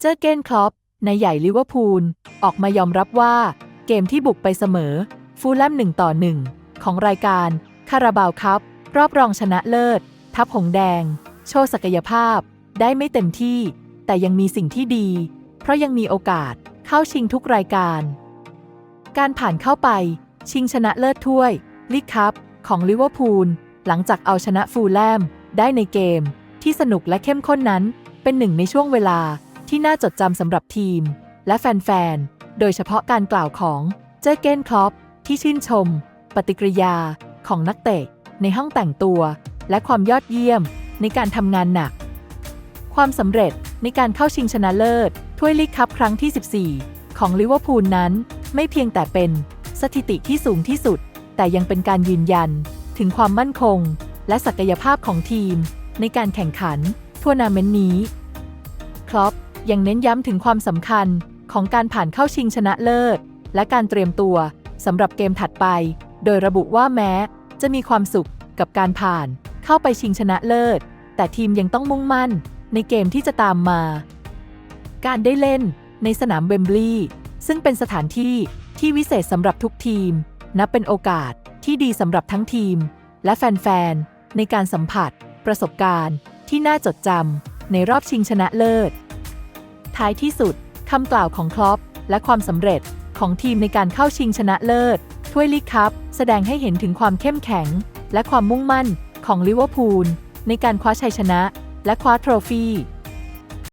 เจอเกนคลอปนายใหญ่ลิเวอร์พูล ออกมายอมรับว่า เกมที่บุกไปเสมอ ฟูลแลมหนึ่งต่อหนึ่งของรายการคาราบาวคัพรอบรองชนะเลิศ ทัพหงแดง โชว์ศักยภาพ ได้ไม่เต็มที่ แต่ยังมีสิ่งที่ดี เพราะยังมีโอกาสเข้าชิงทุกรายการ การผ่านเข้าไป ชิงชนะเลิศถ้วยลีกคัพของลิเวอร์พูล หลังจากเอาชนะฟูลแลมได้ในเกม ที่สนุกและเข้มข้นนั้นเป็นหนึ่งในช่วงเวลา ที่น่าจดจำสำหรับทีม และแฟนๆ โดยเฉพาะการกล่าวของเจอเกนคลอปที่ชื่นชม ปฏิกิริยาของนักเตะ ในห้องแต่งตัว และความยอดเยี่ยมในการทำงานหนัก ความสำเร็จในการเข้าชิงชนะเลิศ ถ้วยลีกคัพครั้งที่ 14 ของลิเวอร์พูลนั้น ไม่เพียงแต่เป็นสถิติที่สูงที่สุด แต่ยังเป็นการยืนยัน ถึงความมั่นคง และศักยภาพของทีม ในการแข่งขันทัวร์นาเมนต์นี้ครอป ยังเน้นย้ำถึงความสำคัญของการผ่านเข้าชิงชนะเลิศ และการเตรียมตัวสำหรับเกมถัดไป โดยระบุว่าแม้ จะมีความสุขกับการผ่าน เข้าไปชิงชนะเลิศ แต่ทีมยังต้องมุ่งมั่น ในเกมที่จะตามมา การได้เล่นในสนามเวมบลีย์ซึ่งเป็นสถานที่ที่วิเศษสำหรับทุกทีม นับเป็นโอกาสที่ดีสำหรับทั้งทีม และแฟนๆในการสัมผัส ประสบการณ์ ที่น่าจดจำในรอบชิงชนะเลิศ ท้ายที่สุดคำกล่าวของคลอปและความสำเร็จของทีมในการเข้าชิงชนะเลิศถ้วยลีกคัพแสดงให้เห็นถึงความเข้มแข็ง และความมุ่งมั่นของลิเวอร์พูลในการคว้าชัยชนะ และคว้าโทรฟี่